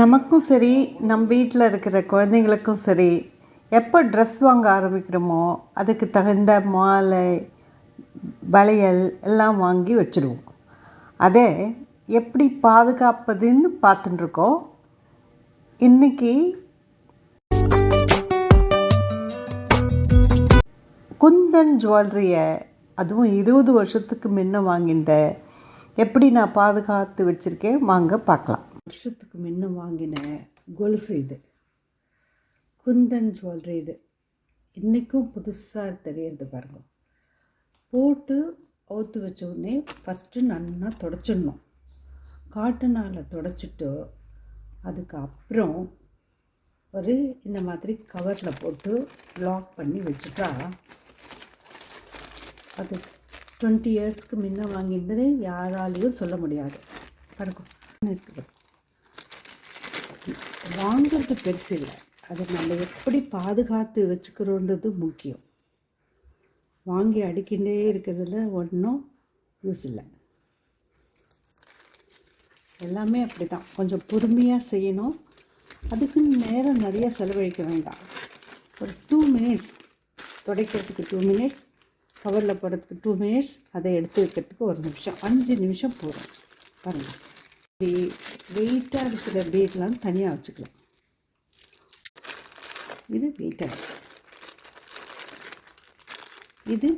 நமக்கும் சரி நம் வீட்டில் இருக்கிற குழந்தைங்களுக்கும் சரி எப்போ ட்ரெஸ் வாங்க ஆரம்பிக்கிறோமோ அதுக்கு தகுந்த மாலை வளையல் எல்லாம் வாங்கி வச்சுருவோம். அதே எப்படி பாதுகாப்பதுன்னு பார்த்துட்டுருக்கோம். இன்றைக்கி குந்தன் ஜுவல்லரியை அதுவும் இருபது வருஷத்துக்கு முன்ன வாங்கியிருந்த எப்படி நான் பாதுகாத்து வச்சுருக்கேன் வாங்க பார்க்கலாம். வருஷத்துக்கு முன்ன வாங்கின கொலுசு இது. குந்தன் ஜுவல்லரி இது. இன்றைக்கும் புதுசாக தெரியறது பாருங்க. போட்டு அவுத்து வச்ச உடனே ஃபஸ்ட்டு நல்லா தொடச்சிடணும். காட்டனால் தொடச்சிட்டு அதுக்கு அப்புறம் ஒரு இந்த மாதிரி கவரில் போட்டு லாக் பண்ணி வச்சுட்டா அது டுவெண்ட்டி இயர்ஸ்க்கு முன்ன வாங்கியிருந்தது யாராலையும் சொல்ல முடியாது. பாருங்க. இருக்குது வாங்குறது பெருசு இல்லை. அதை நம்ம எப்படி பாதுகாத்து வச்சுக்கிறோன்றது முக்கியம். வாங்கி அடிக்கின்றே இருக்கிறதுல ஒன்றும் யூஸ் இல்லை. எல்லாமே அப்படி தான் கொஞ்சம் பொறுமையாக செய்யணும். அதுக்கு நேரம் நிறைய செலவழிக்க வேண்டாம். ஒரு டூ மினிட்ஸ் துடைக்கிறதுக்கு டூ மினிட்ஸ் கவரில் போடுறதுக்கு டூ மினிட்ஸ் அதை எடுத்து வைக்கிறதுக்கு ஒரு நிமிஷம். அஞ்சு நிமிஷம் போதும். பாருங்கள் வெயிட்டாக இருக்கிற பீட்லாம் தனியாக வச்சுக்கலாம். இது வெயிட்டாக இது